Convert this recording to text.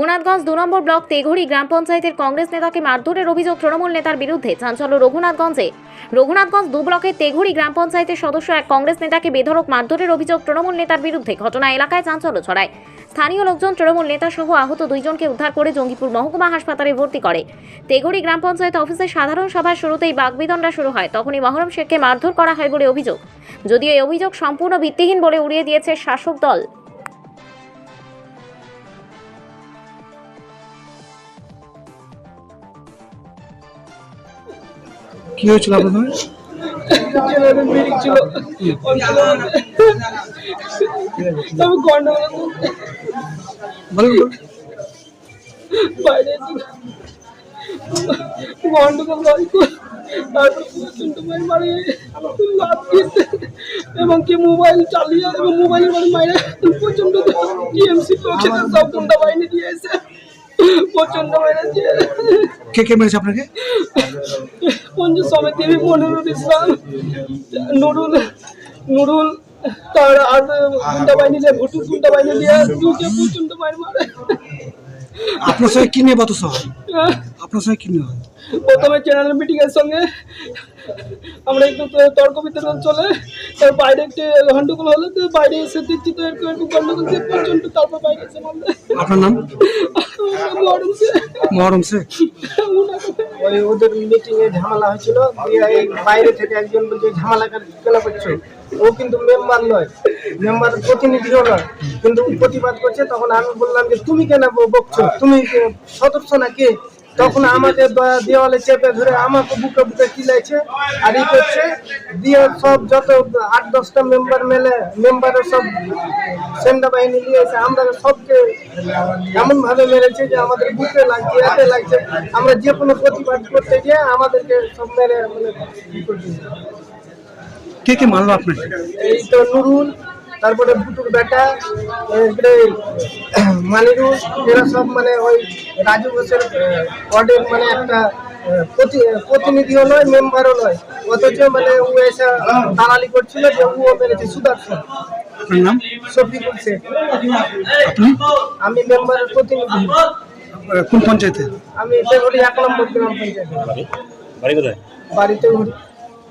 রঘুনাথগঞ্জ দু নম্বর ব্লক তেঘড়ি গ্রাম পঞ্চায়েতের কংগ্রেস নেতাকে মারধরের অভিযোগ তৃণমূল নেতার বিরুদ্ধে। চাঞ্চল্য রঘুনাথগঞ্জে। রঘুনাথগঞ্জ দু ব্লকের তেঘড়ি গ্রাম পঞ্চায়েতের সদস্য এক কংগ্রেস নেতাকে বেধরক মারধরের অভিযোগ তৃণমূল নেতার বিরুদ্ধে। ঘটনা এলাকায় চাঞ্চল্য ছড়ায়। স্থানীয় লোকজন, তৃণমূল নেতা সহ আহত দুইজনকে উদ্ধার করে জঙ্গিপুর মহকুমা হাসপাতালে ভর্তি করে। তেঘড়ি গ্রাম পঞ্চায়েত অফিসের সাধারণ সভার শুরুতেই বাগবিদণ্ডা শুরু হয়। তখনই মহরম শেখকে মারধর করা হয় বলে অভিযোগ। যদিও এই অভিযোগ সম্পূর্ণ ভিত্তিহীন বলে উড়িয়ে দিয়েছে শাসক দল। কি হয়েছিল আপনাদের ছেলেদের মিটিং ছিল ওই ছেলেদের- আমি গন্ডগোল বলেন বলেন। বাইরে ছিল গন্ডগোল বাড়ি করে তারপর প্রচণ্ড মায়ের বাড়ি লাভ দিয়েছে এবং কি মোবাইল চালিয়ে এবং মোবাইলের বাড়ি মায়ের প্রচণ্ড টিএমসি লোকেদের সব গুন্ডা বাহিনী দিয়েছে প্রচণ্ড মেরেছে কে কে মেরেছে আপনাকে? পঞ্চায়েত দেবী মনিরুল ইসলাম নুরুল নুরুল তার আর গুন্ডা বাহিনী নিয়ে ভুটুর গুন্ডা বাহিনী দিয়ে দুকে প্রচণ্ড মার মারে। আপনার সঙ্গে কি নিয়ে বাতস হয়? আপনার কি নিয়ে হয়? প্রথমে চ্যানেল মিটিং এর সঙ্গে আমরা একটু তর্ক বিতর্ক চলে তার বাইরে একটু গন্ডগোল হলো তো বাইরে এসে দেখছি তো এরকম একটু গন্ডগোল দিয়ে প্রচণ্ড তারপর বাইরে এসে বললে আপনার নাম? মরণ সে মহরম শেখ। ওই ওদের মিটিং এ ঝামেলা হয়েছিল এই বাইরে থেকে একজন বলছে ঝামেলা কেন- করছ? ও কিন্তু মেম্বার নয় মেম্বার প্রতিনিধিও নয় কিন্তু প্রতিবাদ করছে। তখন আমি বললাম যে তুমি কেন বকছো? তুমি সদস্য না কে তখন আমাকে দেওয়ালে চেপে ধরে আমাকে বুকে বুকে কিলাইছে আর ই করছে। দিয়ে সব যত আট দশটা মেম্বার মেলে মেম্বারের সব সেনাবাহিনী নিয়ে এসে আমরা সবকে এমন ভাবে মেরেছে যে আমাদের বুকে লাগছে এতে লাগছে। আমরা যে কোনো প্রতিবাদ করতে গিয়ে আমাদেরকে সব মেরে মানে কে কে মারলো আপনাকে? এই তো নুরুল তারপরে বুটুর বেটা এরপরে মানিরুল এরা সব মানে ওই রাজু ঘোষের ওয়ার্ডের মানে একটা প্রতিনিধিও নয় মেম্বারও নয়। অথচ মানে ও এসে দালালি করছিল যে ও মেরেছে সুদর্শন। নাম? শফিকুল শেখ। আমি মেম্বারের প্রতিনিধি। কোন পঞ্চায়েতে? আমি এক নম্বর গ্রাম পঞ্চায়েত। বাড়ি কোথায়? বাড়িতে